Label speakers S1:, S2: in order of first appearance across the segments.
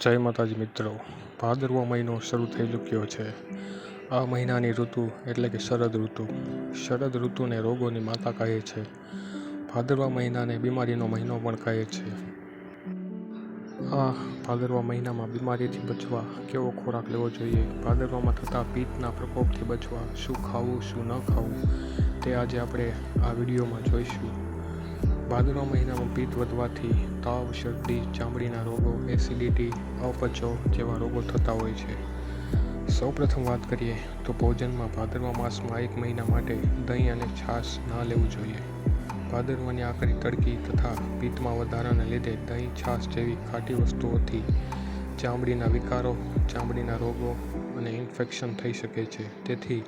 S1: જય માતાજી મિત્રો. ભાદરવો મહિનો શરૂ થઈ ચૂક્યો છે. આ મહિનાની ઋતુ એટલે કે શરદ ઋતુ. શરદ ઋતુને રોગોની માતા કહે છે. ભાદરવા મહિનાને બીમારીનો મહિનો પણ કહે છે. આ ભાદરવા મહિનામાં બીમારીથી બચવા કેવો ખોરાક લેવો જોઈએ? ભાદરવામાં થતા પિત્તના પ્રકોપથી બચવા શું ખાવું, શું ન ખાવું, તે આજે આપણે આ વિડીયોમાં જોઈશું. ભાદરવા મહિનામાં પિત્ત વધવાથી તાવ, શરદી, ચામડીના રોગો એસિડિટી અપચો જેવા રોગો થતા હોય છે. સૌપ્રથમ વાત કરીએ તો ભોજનમાં ભાદરવા માસમાં એક મહિના માટે દહીં અને છાશ ના લેવું જોઈએ. ભાદરવાની આખરી તડકી તથા પિત્તમાં વધારાને લીધે દહીં, છાશ જેવી ખાટી વસ્તુઓથી ચામડીના વિકારો, ચામડીના રોગો અને ઇન્ફેક્શન થઈ શકે છે. તેથી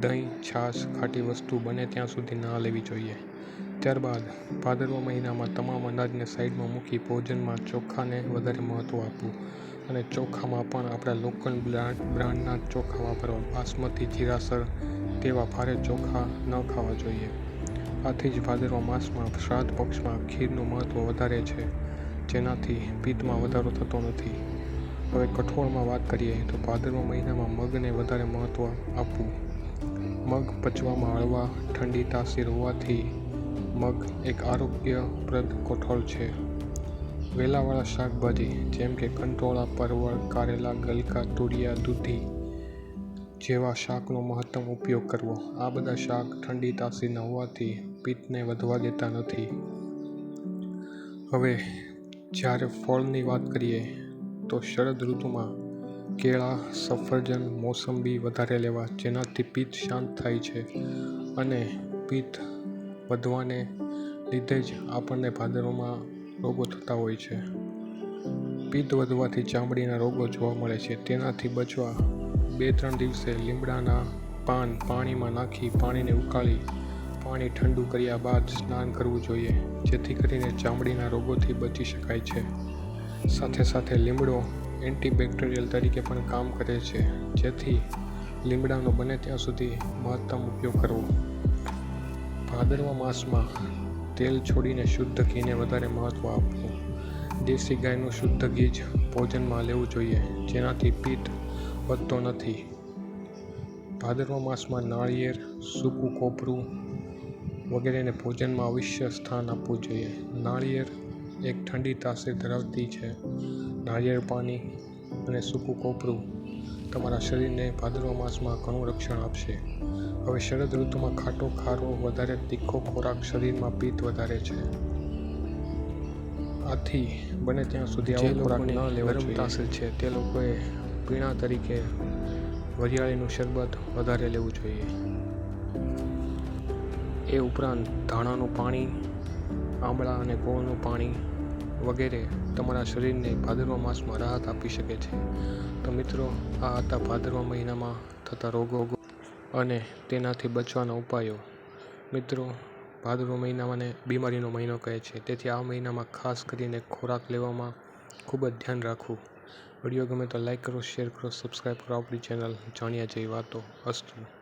S1: દહીં, છાશ, ખાટી વસ્તુ બને ત્યાં સુધી ના લેવી જોઈએ. ત્યારબાદ, ભાદરવા મહિનામાં તમામ અનાજને સાઈડમાં મૂકી ભોજનમાં ચોખાને વધારે મહત્ત્વ આપવું અને ચોખામાં પણ આપણા લોકલ બ્રાન્ડ, બ્રાન્ડના ચોખા વાપરવા. બાસમતી જીરાસર તેવા ભારે ચોખા ન ખાવા જોઈએ. આથી જ ભાદરવા માસમાં શ્રાદ્ધ પક્ષમાં ખીરનું મહત્ત્વ વધારે છે, જેનાથી પિત્તમાં વધારો થતો નથી. હવે કઠોળમાં વાત કરીએ તો ભાદરવા મહિનામાં મગને વધારે મહત્ત્વ આપવું મગ પચવામાં હળવા ઠંડી તાસીર હોવાથી મગ એક આરોગ્યપ્રદ કઠોળ છે. વેલાવાળા શાકભાજી જેમ કે કંટોળા, પરવળ, કારેલા, ગલકા, તુરિયા, દૂધી જેવા શાકનો મહત્તમ ઉપયોગ કરવો. આ બધા શાક ઠંડી તાસીરના હોવાથી પિત્તને વધવા દેતા નથી. હવે જ્યારે ફળની વાત કરીએ તો શરદ ઋતુમાં કેળા સફરજન, મોસંબી વધારે લેવા જેનાથી પિત્ત શાંત થાય છે અને પિત્ત વધવાને લીધે જ આપણને ભાદરવામાં રોગો થતા હોય છે. પિત્ત વધવાથી ચામડીના રોગો જોવા મળે છે. તેનાથી બચવા બે ત્રણ દિવસે લીમડાના પાન પાણીમાં નાખી પાણીને ઉકાળી પાણી ઠંડુ કર્યા બાદ સ્નાન કરવું જોઈએ, જેથી કરીને ચામડીના રોગોથી બચી શકાય છે. સાથે સાથે લીમડો એન્ટીબેક્ટેરિયલ તરીકે પણ કામ કરે છે, જેથી લીમડાનો બને ત્યાં સુધી મહત્તમ ઉપયોગ કરવો. ભાદરવા માસમાં તેલ છોડીને શુદ્ધ ઘીને વધારે મહત્ત્વ આપવું. દેશી ગાયનું શુદ્ધ ઘી જ ભોજનમાં લેવું જોઈએ, જેનાથી પિત્ત વધતો નથી. ભાદરવા માસમાં નાળિયેર, સૂકું કોપરું વગેરેને ભોજનમાં અવશ્ય સ્થાન આપવું જોઈએ. નાળિયેર એક ઠંડી તાસીર ધરાવતી છે. નાળિયેર પાણી અને સૂકું કોપરું તમારા શરીરને ભાદરવા માસમાં ઘણું રક્ષણ આપશે. હવે શરદ ઋતુમાં ખાટો ખારો વધારે તીખો ખોરાક શરીરમાં પિત્ત વધારે છે. આથી બને ત્યાં સુધી આવો ખોરાક ન લેવો તાસીર છે તે લોકોએ પીણા તરીકે વરિયાળીનું શરબત વધારે લેવું જોઈએ. એ ઉપરાંત ધાણાનું પાણી આંબળા અને ગોળનું પાણી વગેરે તમારા શરીરને ભાદરવા માસમાં રાહત આપી શકે છે. તો મિત્રો, આ હતા ભાદરવા મહિનામાં થતા રોગો અને તેનાથી બચવાના ઉપાયો. મિત્રો, ભાદરવો મહિનામાં બીમારીનો મહિનો કહે છે. તેથી આ મહિનામાં ખાસ કરીને ખોરાક લેવામાં ખૂબ જ ધ્યાન રાખવું. વીડિયો ગમે તો લાઇક કરો, શેર કરો, સબસ્ક્રાઈબ કરો, આપણી ચેનલ જાણ્યા જેવી વાતો. અસ્તુ.